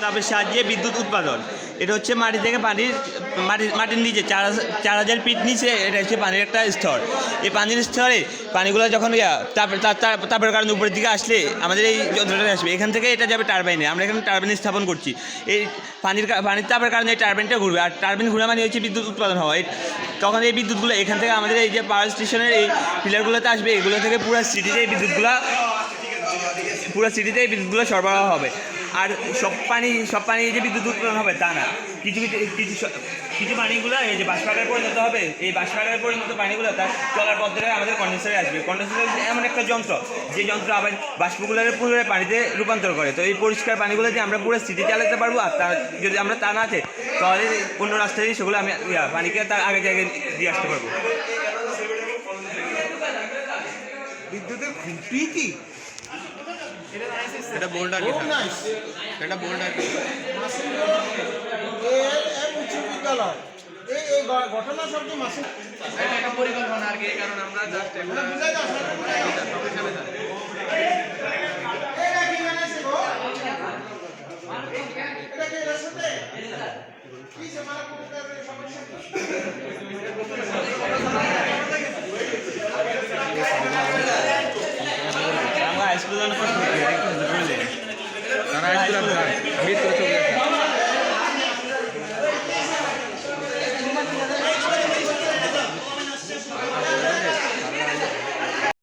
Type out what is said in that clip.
তাপের সাহায্যে বিদ্যুৎ উৎপাদন। এটা হচ্ছে মাটি থেকে পানির, মাটি, মাটির নিচে, চার চার হাজার ফিট নিচে এটা হচ্ছে পানির একটা স্তর। এই পানির স্তরে পানিগুলো যখন তাপের কারণে উপরের দিকে আসলে আমাদের এই যন্ত্রটা আসবে। এখান থেকে এটা যাবে টারবাইনে। আমরা এখানে টারবাইন স্থাপন করছি। এই পানির পানির তাপের কারণে এই টারবাইনটা ঘুরবে। আর টারবাইন ঘুরে মানে হচ্ছে বিদ্যুৎ উৎপাদন এই- তখন এই বিদ্যুৎগুলো এখান থেকে আমাদের এই যে পাওয়ার স্টেশনের এই পিলারগুলোতে আসবে, এগুলো থেকে পুরো সিটিতে এই বিদ্যুৎগুলো, পুরো সিটিতে এই বিদ্যুৎগুলো সরবরাহ হবে। আর সব পানি সব পানি যে বিদ্যুৎ উৎপাদন হবে, তা না। কিছু কিছু কিছু কিছু পানিগুলো এই যে বাষ্পাগারে পরিণত হবে, এই বাষ্পাগারে পরিণত পানিগুলো তার চলার পথ ধরে আমাদের কন্ডেন্সারে আসবে। কন্ডেন্সার এমন একটা যন্ত্র, যে যন্ত্র আবার বাষ্পগুলোরে পুনরায় পানিতে রূপান্তর করে। তো এই পরিষ্কার পানিগুলো যে আমরা পুরো সিটি চালাতে পারব, আর তার যদি আমরা তা না আছে, তাহলে অন্য রাস্তা দিয়ে সেগুলো আমি পানিকে তার আগে জায়গায় দিয়ে আসতে পারব। বিদ্যুতের খুঁটি কি? এটা বোল্ড আর কি এটা বোল্ড আর কি এর উচ্চ বিদ্যালয়। এই এই ঘটনা সব কি এটা একটা পরিকল্পনা আর কি এই কারণে আমরা জাস্ট ওটা বুঝাই দাও স্যার, বুঝাই দাও। এটা কি বানাইছে গো? এটা কি এর কি সে মারা কোনটা এর সমস্যা কি? আমরা